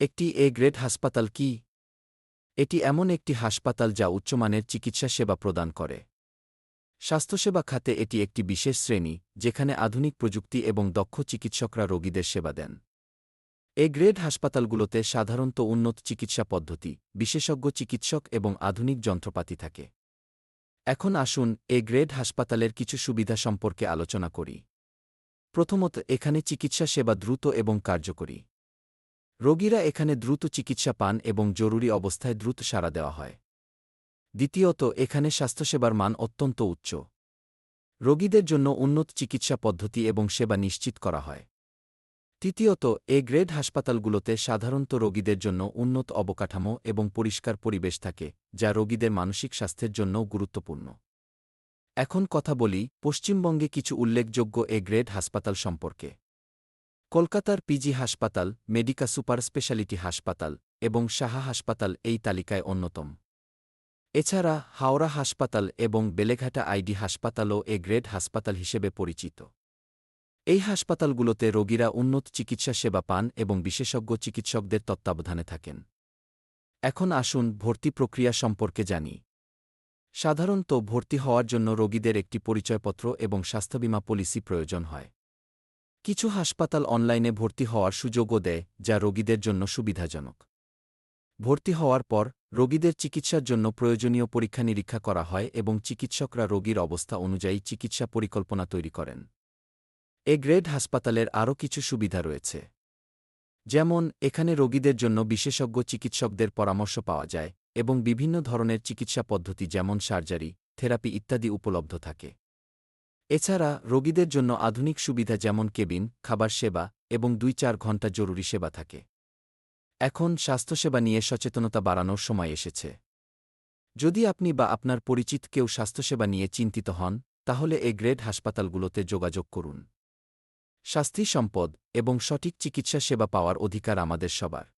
একটি এ গ্রেড হাসপাতাল কি? এটি এমন একটি হাসপাতাল যা উচ্চমানের চিকিৎসা সেবা প্রদান করে। স্বাস্থ্যসেবা খাতে এটি একটি বিশেষ শ্রেণি, যেখানে আধুনিক প্রযুক্তি এবং দক্ষ চিকিৎসকরা রোগীদের সেবা দেন। এ গ্রেড হাসপাতালগুলোতে সাধারণত উন্নত চিকিৎসা পদ্ধতি, বিশেষজ্ঞ চিকিৎসক এবং আধুনিক যন্ত্রপাতি থাকে। এখন আসুন এ গ্রেড হাসপাতালের কিছু সুবিধা সম্পর্কে আলোচনা করি। প্রথমত, এখানে চিকিৎসা সেবা দ্রুত এবং কার্যকরী। রোগীরা এখানে দ্রুত চিকিৎসা পান এবং জরুরি অবস্থায় দ্রুত সাড়া দেওয়া হয়। দ্বিতীয়ত, এখানে স্বাস্থ্যসেবার মান অত্যন্ত উচ্চ। রোগীদের জন্য উন্নত চিকিৎসা পদ্ধতি এবং সেবা নিশ্চিত করা হয়। তৃতীয়ত, এ গ্রেড হাসপাতালগুলোতে সাধারণত রোগীদের জন্য উন্নত অবকাঠামো এবং পরিষ্কার পরিবেশ থাকে, যা রোগীদের মানসিক স্বাস্থ্যের জন্যও গুরুত্বপূর্ণ। এখন কথা বলি, পশ্চিমবঙ্গে কিছু উল্লেখযোগ্য এ গ্রেড হাসপাতাল সম্পর্কে। কলকাতার পিজি হাসপাতাল, মেডিকা সুপার স্পেশালিটি হাসপাতাল এবং সাহা হাসপাতাল এই তালিকায় অন্যতম। এছাড়া হাওড়া হাসপাতাল এবং বেলেঘাটা আইডি হাসপাতালও এ গ্রেড হাসপাতাল হিসেবে পরিচিত। এই হাসপাতালগুলোতে রোগীরা উন্নত চিকিৎসা সেবা পান এবং বিশেষজ্ঞ চিকিৎসকদের তত্ত্বাবধানে থাকেন। এখন আসুন ভর্তি প্রক্রিয়া সম্পর্কে জানি। সাধারণত ভর্তি হওয়ার জন্য রোগীদের একটি পরিচয়পত্র এবং স্বাস্থ্যবীমা পলিসি প্রয়োজন হয়। কিছু হাসপাতাল অনলাইনে ভর্তি হওয়ার সুযোগও দেয়, যা রোগীদের জন্য সুবিধাজনক। ভর্তি হওয়ার পর, রোগীদের চিকিৎসার জন্য প্রয়োজনীয় পরীক্ষা নিরীক্ষা করা হয় এবং চিকিৎসকরা রোগীর অবস্থা অনুযায়ী চিকিৎসা পরিকল্পনা তৈরি করেন। এ গ্রেড হাসপাতালের আরও কিছু সুবিধা রয়েছে। যেমন, এখানে রোগীদের জন্য বিশেষজ্ঞ চিকিৎসকদের পরামর্শ পাওয়া যায় এবং বিভিন্ন ধরনের চিকিৎসা পদ্ধতি যেমন সার্জারি, থেরাপি ইত্যাদি উপলব্ধ থাকে। এছাড়া, রোগীদের জন্য আধুনিক সুবিধা যেমন কেবিন, খাবার সেবা এবং দুই চার ঘণ্টা জরুরি সেবা থাকে। এখন স্বাস্থ্যসেবা নিয়ে সচেতনতা বাড়ানোর সময় এসেছে। যদি আপনি বা আপনার পরিচিত কেউ স্বাস্থ্যসেবা নিয়ে চিন্তিত হন, তাহলে এ গ্রেড হাসপাতালগুলোতে যোগাযোগ করুন। স্বাস্থ্য সম্পদ এবং সঠিক চিকিৎসা সেবা পাওয়ার অধিকার আমাদের সবার।